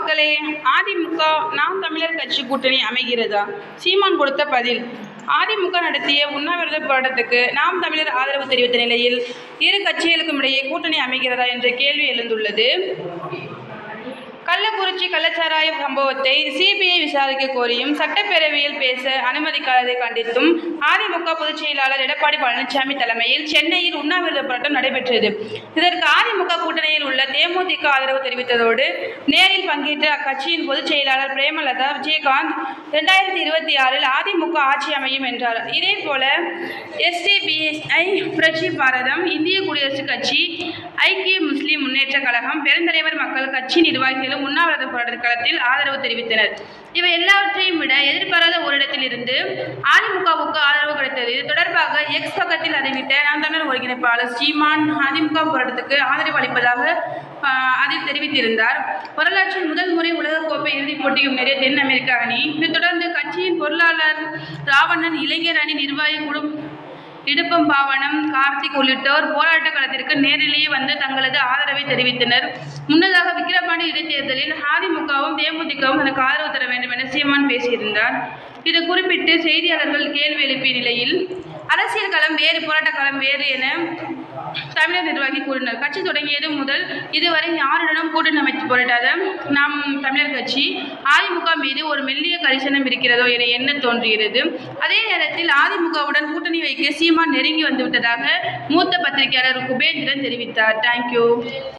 மக்களே அதிமுக நாம் தமிழர் கட்சி கூட்டணி அமைகிறதா? சீமான் கொடுத்த பதில். அதிமுக நடத்திய உண்ணாவிரத போராட்டத்துக்கு நாம் தமிழர் ஆதரவு தெரிவித்த நிலையில் இரு கட்சிகளுக்கும் இடையே கூட்டணி அமைகிறதா என்ற கேள்வி எழுந்துள்ளது. கள்ளக்குறிச்சி கள்ளச்சாராய சம்பவத்தை சிபிஐ விசாரிக்க கோரியும் சட்டப்பேரவையில் பேச அனுமதிக்காததை கண்டித்தும் அதிமுக பொதுச் செயலாளர் எடப்பாடி பழனிசாமி தலைமையில் சென்னையில் உண்ணாவிரத போராட்டம் நடைபெற்றது. இதற்கு அதிமுக கூட்டணியில் உள்ள தேமுதிக ஆதரவு தெரிவித்ததோடு நேரில் பங்கேற்ற அக்கட்சியின் பொதுச் செயலாளர் பிரேமலதா விஜயகாந்த் இரண்டாயிரத்தி இருபத்தி ஆறில் அதிமுக ஆட்சி அமையும் என்றார். இதேபோல எஸ்டிபிஐ புரட்சி பாரதம் இந்திய குடியரசுக் கட்சி ஐக்கிய முஸ்லிம் முன்னேற்ற கழகம் பெருந்தலைவர் மக்கள் கட்சி நிர்வாகிகளும் உண்ணாவிரத போராட்ட களத்தில் ஆதரவு தெரிவித்தனர். இவை எல்லாவற்றையும் விட எதிர்பாராத ஓரிடத்திலிருந்து அதிமுகவுக்கு ஆதரவு கிடைத்தது. இது தொடர்பாக எக்ஸ் பக்கத்தில் அறிவித்த நாம் தமிழர் ஒருங்கிணைப்பாளர் ஸ்ரீமான் அதிமுக போராட்டத்துக்கு ஆதரவு அளிப்பதாக அதில் தெரிவித்திருந்தார். வரலாற்றில் முதல் முறை உலகக்கோப்பை இறுதிப் போட்டியும் நிறைய தென் அமெரிக்க அணி. இதைத் தொடர்ந்து கட்சியின் பொருளாளர் ராவணன் இளைஞர் அணி நிர்வாகி குழு இடுப்பம் பாவனம் கார்த்திக் உள்ளிட்டோர் போராட்ட களத்திற்கு நேரிலேயே வந்து தங்களது ஆதரவை தெரிவித்தனர். முன்னதாக விக்கிரவாண்டி இடைத்தேர்தலில் அதிமுகவும் தேமுதிகவும் தனக்கு ஆதரவு தர வேண்டும் என சீமான் பேசியிருந்தார். இது குறிப்பிட்டு செய்தியாளர்கள் கேள்வி எழுப்பிய நிலையில் அரசியல் களம் வேறு போராட்ட களம் வேறு என தமிழர் நிர்வாகி கூறினார். கட்சி தொடங்கியது முதல் இதுவரை யாருடனும் கூட்டணி அமைத்து போராட்டாத நாம் தமிழர் கட்சி அதிமுக மீது ஒரு மெல்லிய கரிசனம் இருக்கிறதோ என எண்ண தோன்றுகிறது. அதே நேரத்தில் அதிமுகவுடன் கூட்டணி வைக்க சீமான் நெருங்கி வந்துவிட்டதாக மூத்த பத்திரிகையாளர் குபேந்திரன் தெரிவித்தார். தேங்க்யூ